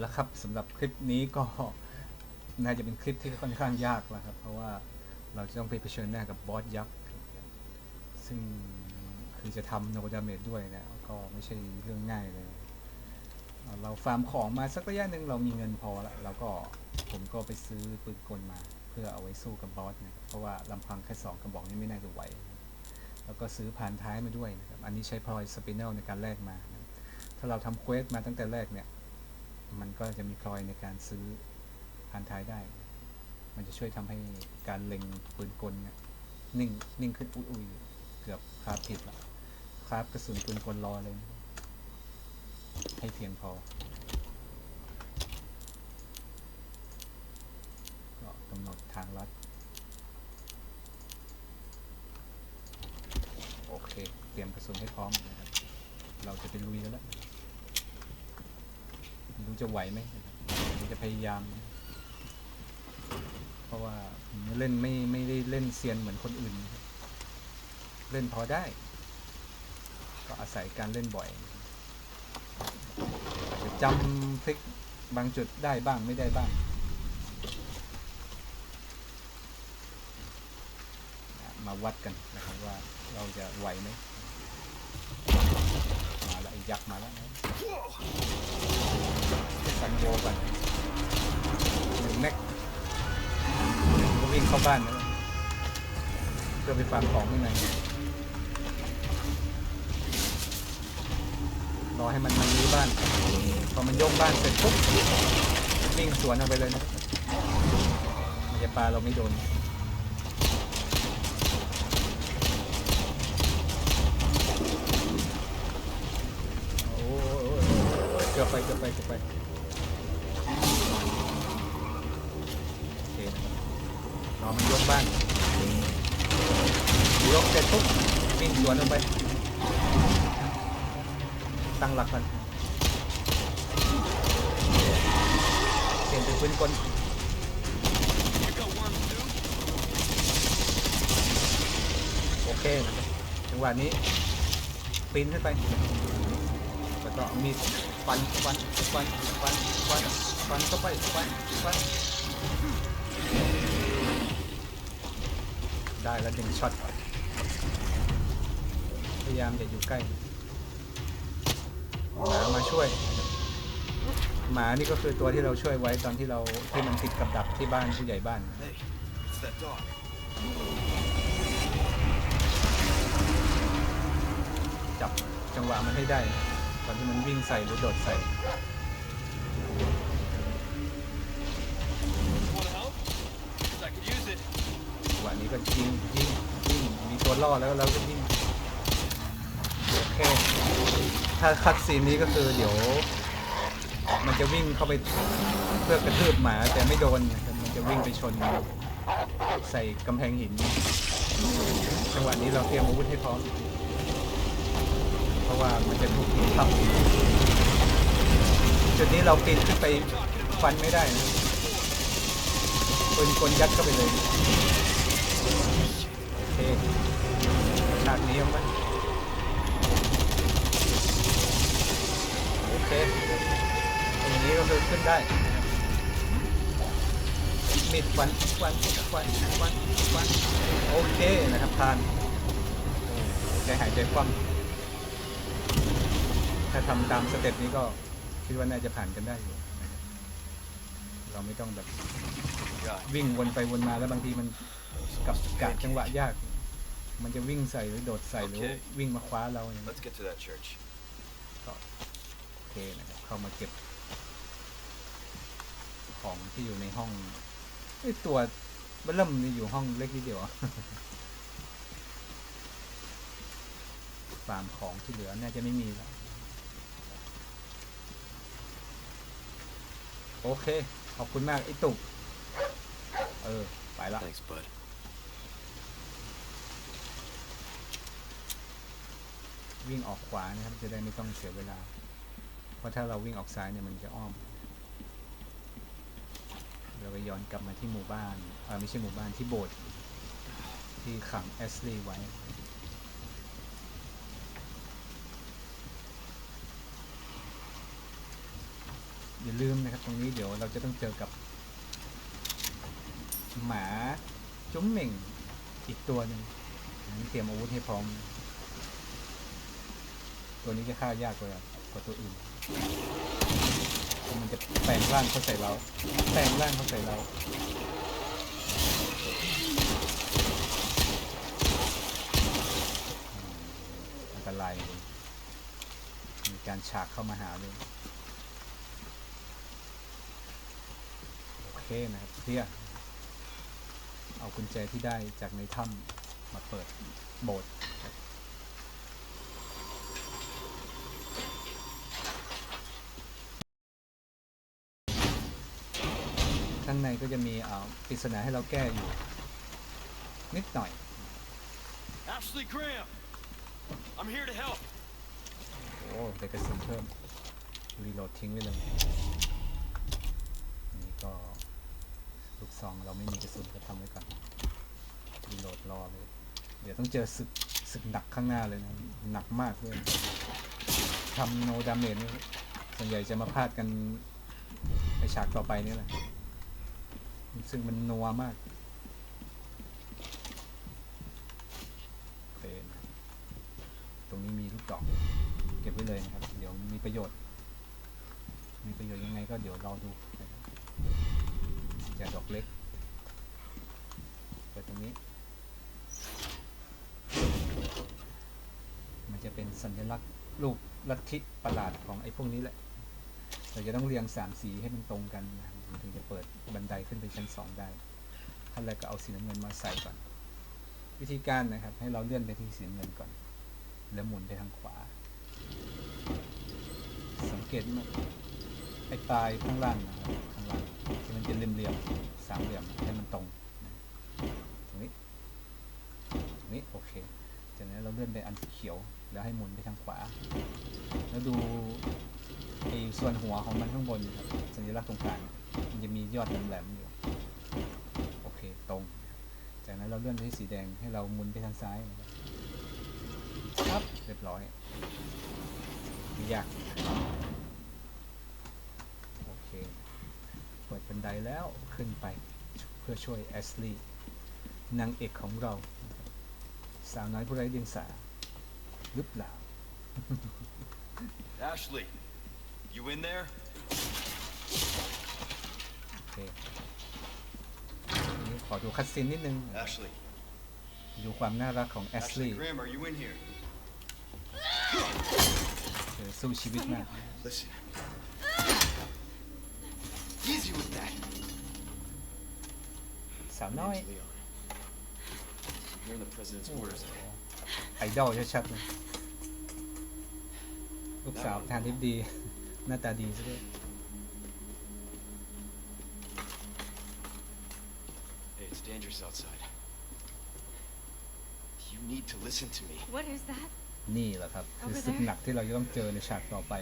แล้วครับสำหรับคลิปนี้ก็น่าจะเป็นคลิปที่ค่อนข้างยากแล้วครับ เพราะว่าเราจะต้องไปเผชิญหน้ากับบอสยักษ์ซึ่งคือจะทำโนดาเมจด้วยเนะก็ไม่ใช่เรื่องง่ายเลย เราฟาร์มของมาสักระยะหนึ่งเรามีเงินพอแล้วเราก็ผมก็ไปซื้อปืนกลมา เพื่อเอาไว้สู้กับบอสนะครับเพราะว่าลำพังแค่สองกระบอกนี่ไม่น่าจะไหวแล้วก็ซื้อผ่านท้ายมาด้วยนะครับอันนี้ใช้พลอยสปินเนลในการแลกมา ถ้าเราทำเควสมาตั้งแต่แรกเนี่ย มันก็จะมีพลอยในการซื้อผ่านท้ายได้ มันจะช่วยทำให้การเล็งปืนกลเนี่ยนิ่งนิ่งขึ้นอุ้ยอุ้ยเกือบคราบผิดละคราบกระสุนปืนกลรอเลย ให้เพียงพอก็กำหนดทางลัดโอเค เตรียมกระสุนให้พร้อมนะครับ เราจะไปลุยแล้ว ไม่รู้จะไหวไหมจะพยายาม เพราะว่าผมเล่นไม่ไม่ได้เล่นเซียนเหมือนคนอื่น เล่นพอได้ ก็อาศัยการเล่นบ่อยจะจำทริกบางจุดได้บ้างไม่ได้บ้างมาวัดกันนะครับว่าเราจะไหวไหม แล้วไอ้ยักษ์มาแล้วนะสันโบก่อนหนึ่งแม็กก็วิ่งเข้าบ้านนะเพื่อไปฟาร์มของข้างในรอให้มันมันรื้อบ้านพอมันยกบ้านเสร็จปุ๊บวิ่งสวนออกไปเลยนะมันจะปลาเราไม่โดน โอ้ยเกือบ ไปเกือบไปเกือบไปโอเครอมันยกบ้านยกเสร็จปุ๊บวิ่งสวนลงไป ตั้งหลักกันเปลี่ยนเป็นปืนกลโอเคนะจังหวะนี้ปีนขึ้นไปแล้วก็มีด ฟันฟันฟันฟันฟันฟันเข้าไปฟันฟันได้แล้วหนึ่งช็อตพยายามอย่าอยู่ใกล้หมามาช่วย หมานี่ก็คือตัวที่เราช่วยไว้ตอนที่เราที่มันติดกับดักที่บ้านผู้ใหญ่บ้านจับจังหวะมันให้ได้ อนที่มันวิ่งใส่หรือโดดใส่ Want help? 'Cause I could use it. จังหวะนี้ก็ยิงยิงยิงมีตัวล่อแล้วเราก็ยิงโอเค ถ้าคัดซีนนี้ก็คือเดี๋ยว มันจะวิ่งเข้าไปเพื่อกระทืบหมาแต่ไม่โดนนะครับมันจะวิ่งไปชน ใส่กำแพงหินจังหวะนี้เราเตรียมอาวุธให้พร้อมเพราะ ว่ามันจะถูกหินทับจุดนี้เราปีนขึ้นไปฟันไม่ได้นะปืนกลยัดเข้าไปเลยโอเคฉากนี้ยังไหมโอเคตรงนี้ก็คือขึ้นได้มิดฟันฟันฟันฟันฟันโอเคนะครับทานโอ้ใจหายใจคว่ำ ถ้าทำตามสเต็ปนี้ก็คิดว่าน่าจะผ่านกันได้อยู่นะครับเราไม่ต้องแบบ God. วิ่งวนไปวนมาแล้วบางทีมันกับกะจังหวะยาก มันจะวิ่งใส่หรือโดดใส่หรือโอเควิ่งมาคว้าเราอย่างนี้ Let's get to that church. โอเคนะครับเข้ามาเก็บ ของที่อยู่ในห้องไอยตัวเบัลเริ่มนี่อยู่ห้องเล็กนิดเดียวอะฟาร์มของที่เหลือน่าจะไม่มีแล้ว โอเค ขอบคุณมากไอ้ตุก เออ ไปละ Thanks, bud. วิ่งออกขวานะครับ จะได้ไม่ต้องเสียเวลา เพราะถ้าเราวิ่งออกซ้ายเนี่ยมันจะอ้อม เราไปย้อนกลับมาที่หมู่บ้านเออไม่ใช่หมู่บ้านที่โบสถ์ที่ขังแอสลีย์ไว้ อย่าลืมนะครับตรงนี้เดี๋ยวเราจะต้องเจอกับ หมาจุ้มเหม่งอีกตัวหนึ่งงั้นเตรียมอาวุธให้พร้อม ตัวนี้จะฆ่ายากกว่ากว่าตัวอื่นเพราะมันจะแปลงร่างเข้าใส่เราแปลงร่างเข้าใส่เราอันตรายเลยมีการฉากเข้ามาหาเลย โอ เคนะครับเคลียร์เอากุญแจที่ได้จากในถ้ำมาเปิดโบสถ์ครับข้างในก็จะมีอ่าปริศนาให้เราแก้อยู่ นิดหน่อย Ashley Graham! I'm here to help. โอ้ได้กระสุนเพิ่มรีโหลดทิ้งไว้เลย นี่ก็ลูก ซองเราไม่มีกระสุนก็ทำไว้ก่อนรีโหลดรอเลย เดี๋ยวต้องเจอศึกศึกหนักข้างหน้าเลยนะ หนักมากด้วยทำโนดามเมจส่วนใหญ่จะมาพลาดกันในฉากต่อไปนี่แหละ ซึ่งมันนัวมากเป็นตรงนี้มีลูกดอก เก็บไว้เลยนะครับ เดี๋ยวมีประโยชน์ มีประโยชน์ยังไงก็เดี๋ยวรอดู จากดอกเล็กเปิดตรงนี้ มันจะเป็นสัญลักษณ์รูปลัทธิประหลาดของไอ้พวกนี้แหละ เราจะต้องเรียงสามสีให้มันตรงกันนะถึงจะเปิดบันไดขึ้นไปชั้นสองได้ขั้นแรกก็เอาสีน้ำเงินมาใส่ก่อน วิธีการนะครับให้เราเลื่อนไปที่สีน้ำเงินก่อน แล้วหมุนไปทางขวา สังเกตมันไอ้ปลายข้างล่างนะครับข้างล่างที่มันเป็นเหลี่ยมๆสามเหลี่ยมให้มันตรงตรงนี้ตรงนี้โอเคจากนั้นเราเลื่อนไปอันสีเขียวแล้วให้หมุนไปทางขวา แล้วดูไอ้ส่วนหัวของมันข้างบนสัญลักษณ์ตรงกลางมันจะมียอดแหลมๆอยู่โอเคตรง จากนั้นเราเลื่อนไปที่สีแดงให้เราหมุนไปทางซ้ายครับครับเรียบร้อยไม่ยาก โอเค เปิดบัน ไดแล้วขึ้นไปเพื่อช่วยแอสลีย์นางเอกของเรา สาวน้อยผู้ไร้เดียงสาหรือเปล่า Ashley, you in there? โอเคอันนี้ขอดูคัดซีนนิดนึง Ashley. ดูความน่ารักของแอสลี Ashley ย์ Graham, are you in here? เธอสู้ชีวิตมาก Listen. สาวน้อย Name's Leon. I'm hearing the president's orders. ไอดอลชัดๆเลยลูกสาวทานทิพย์ดี หน้าตาดีซะด้วย Hey, it's dangerous outside. You need to listen to me. What is that? นี่แหละครับคือ Over ศึก there หนักที่เราจะต้องเจอในฉากต่อไป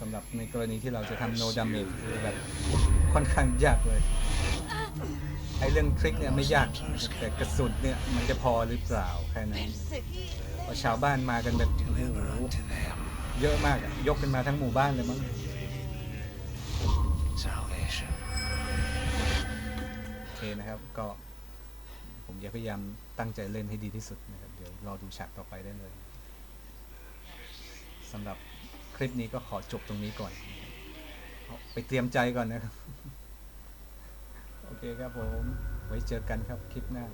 สำหรับในกรณีที่เราจะทำโนดาเมจแบบค่อนข้างยากเลย ไอ้เรื่องทริคเนี่ยไม่ยาก แต่กระสุนเนี่ยมันจะพอหรือเปล่าแค่นั้นเพราะชาวบ้านมากันแบบโอ้โหเยอะมากอะยกกันมาทั้งหมู่บ้านเลยมั้ง โอเคนะครับ ก็ผมจะพยายามตั้งใจเล่นให้ดีที่สุดนะครับ เดี๋ยวรอดูฉากต่อไปได้เลยสำหรับคลิปนี้ก็ขอจบตรงนี้ก่อน ไปเตรียมใจก่อนนะครับ โอเคครับผม ไว้เจอกันครับคลิปหน้า